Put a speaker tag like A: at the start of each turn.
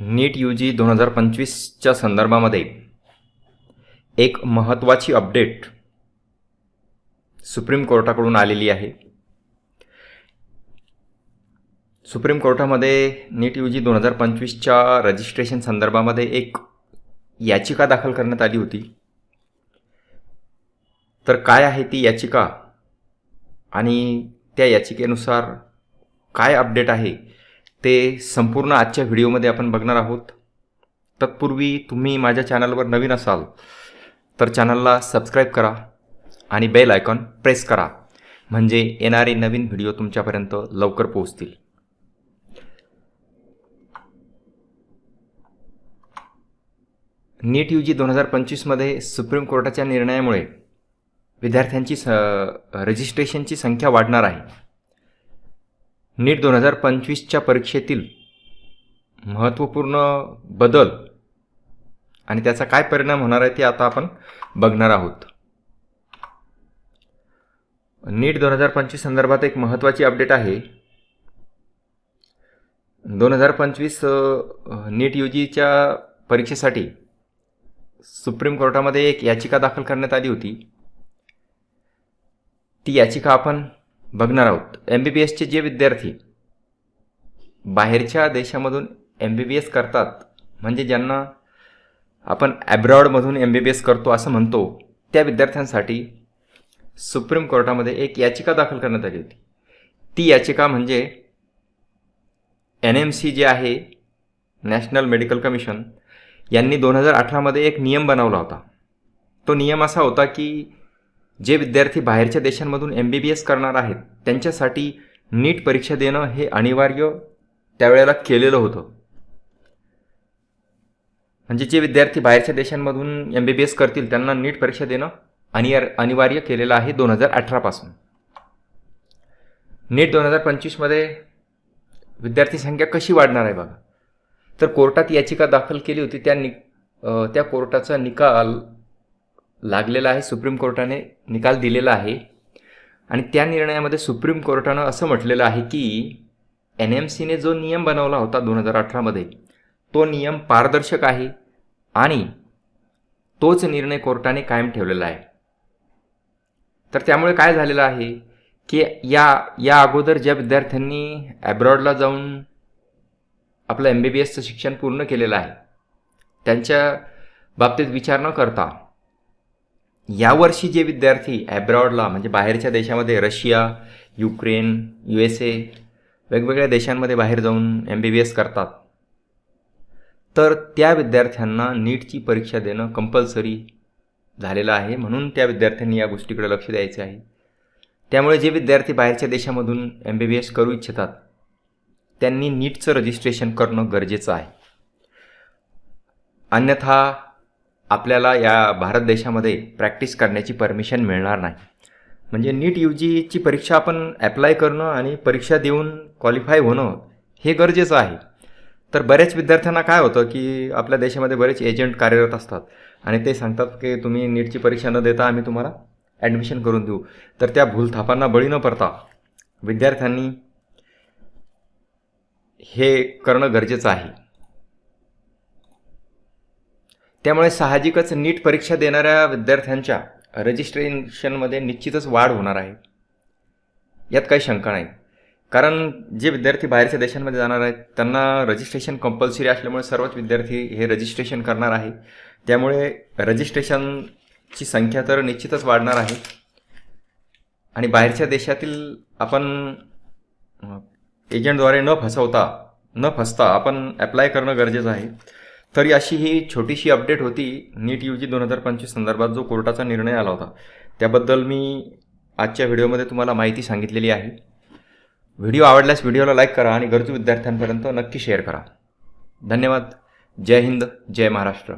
A: NEET U जी दोन हजार पंचवीसच्या संदर्भामध्ये एक महत्त्वाची अपडेट सुप्रीम कोर्टाकडून आलेली आहे. सुप्रीम कोर्टामध्ये नीट यू जी दोन हजार पंचवीसच्या रजिस्ट्रेशन संदर्भामध्ये एक याचिका दाखल करण्यात आली होती. तर काय आहे ती याचिका? आणि त्या याचिकेनुसार काय अपडेट आहे? ते संपूर्ण आजच्या व्हिडिओमध्ये आपण बघणार आहोत. तत्पूर्वी तुम्ही माझ्या चॅनलवर नवीन असाल तर चॅनलला सबस्क्राईब करा आणि बेल आयकॉन प्रेस करा. म्हणजे येणारे नवीन व्हिडिओ तुमच्यापर्यंत लवकर पोहोचतील. नीट यू जी दोन हजार पंचवीसमध्ये सुप्रीम कोर्टाच्या निर्णयामुळे विद्यार्थ्यांची स रजिस्ट्रेशनची संख्या वाढणार आहे. नीट दोन हजार पंचवीसच्या परीक्षेतील महत्त्वपूर्ण बदल आणि त्याचा काय परिणाम होणार आहे ते आता आपण बघणार आहोत. नीट दोन हजार पंचवीस संदर्भात एक महत्त्वाची अपडेट आहे. दोन हजार पंचवीस नीट यू जीच्या परीक्षेसाठी सुप्रीम कोर्टामध्ये एक याचिका दाखल करण्यात आली होती. ती याचिका आपण बघणार आहोत. एम बी बी एसचे जे विद्यार्थी बाहेरच्या देशामधून एम बी बी एस करतात म्हणजे ज्यांना आपण ॲब्रॉडमधून एम बी बी एस करतो असं म्हणतो त्या विद्यार्थ्यांसाठी सुप्रीम कोर्टामध्ये एक याचिका दाखल करण्यात आली होती. ती याचिका म्हणजे एन एम सी जे आहे नॅशनल मेडिकल कमिशन यांनी दोन हजार अठरामध्ये एक नियम बनवला होता. तो नियम असा होता की जे विद्यार्थी बाहेरच्या देशांमधून एम बी बी एस करणार आहेत त्यांच्यासाठी नीट परीक्षा देणं हे अनिवार्य त्यावेळेला केलेलं होतं. म्हणजे जे विद्यार्थी बाहेरच्या देशांमधून एम बी बी एस करतील त्यांना नीट परीक्षा देणं अनिवार अनिवार्य केलेलं आहे दोन हजार अठरापासून नीट दोन हजार पंचवीसमध्ये विद्यार्थी संख्या कशी वाढणार आहे बघा. तर कोर्टात याचिका दाखल केली होती त्या नि त्या कोर्टाचा निकाल लागलेला आहे सुप्रीम कोर्टाने निकाल दिलेला आहे. आणि त्या निर्णयामध्ये सुप्रीम कोर्टानं असं म्हटलेलं आहे की एन एम सीने जो नियम बनवला होता दोन हजार अठरामध्ये तो नियम पारदर्शक आहे आणि तोच निर्णय कोर्टाने कायम ठेवलेला आहे. तर त्यामुळे काय झालेलं आहे की या या अगोदर ज्या विद्यार्थ्यांनी ॲब्रॉडला जाऊन आपलं एम बी बी एसचं शिक्षण पूर्ण केलेलं आहे त्यांच्या बाबतीत विचार न करता यावर्षी जे विद्यार्थी ॲब्रॉडला म्हणजे बाहेरच्या देशामध्ये Russia Ukraine U S A वेगवेगळ्या देशांमध्ये बाहेर जाऊन एम बी बी एस करतात तर त्या विद्यार्थ्यांना नीटची परीक्षा देणं कंपल्सरी झालेलं आहे. म्हणून त्या विद्यार्थ्यांनी या गोष्टीकडे लक्ष द्यायचे आहे. त्यामुळे जे विद्यार्थी बाहेरच्या देशामधून एम बी बी एस करू इच्छितात त्यांनी नीटचं रजिस्ट्रेशन करणं गरजेचं आहे. अन्यथा आपल्याला या भारत देशामध्ये प्रॅक्टिस करण्याची परमिशन मिळणार नाही. म्हणजे नीट यू जीची परीक्षा आपण ॲप्लाय करणं आणि परीक्षा देऊन क्वालिफाय होणं हे गरजेचं आहे. तर बऱ्याच विद्यार्थ्यांना काय होतं की आपल्या देशामध्ये बरेच एजंट कार्यरत असतात आणि ते सांगतात की तुम्ही नीटची परीक्षा न देता आम्ही तुम्हाला ॲडमिशन करून देऊ. तर त्या भूलथापांना बळी न पडता विद्यार्थ्यांनी हे करणं गरजेचं आहे. त्यामुळे साहजिकच नीट परीक्षा देणाऱ्या विद्यार्थ्यांच्या रजिस्ट्रेशनमध्ये निश्चितच वाढ होणार आहे. यात काही शंका नाही. कारण जे विद्यार्थी बाहेरच्या देशांमध्ये जाणार आहेत त्यांना रजिस्ट्रेशन कंपल्सरी असल्यामुळे सर्वच विद्यार्थी हे रजिस्ट्रेशन करणार आहे. त्यामुळे रजिस्ट्रेशनची संख्या तर निश्चितच वाढणार आहे. आणि बाहेरच्या देशातील आपण एजंटद्वारे न फसवता न फसता आपण ॲप्लाय करणं गरजेचं आहे. तरी अशी ही छोटीशी अपडेट होती नीट यू जी दोन हजार पंचवीस संदर्भात जो कोर्टाचा निर्णय आला होता. त्याबद्दल मी आजच्या व्हिडिओमध्ये तुम्हाला माहिती सांगितलेली आहे. व्हिडिओ आवडल्यास व्हिडिओला लाईक करा आणि गरजू विद्यार्थ्यांपर्यंत नक्की शेअर करा. धन्यवाद. जय हिंद. जय महाराष्ट्र.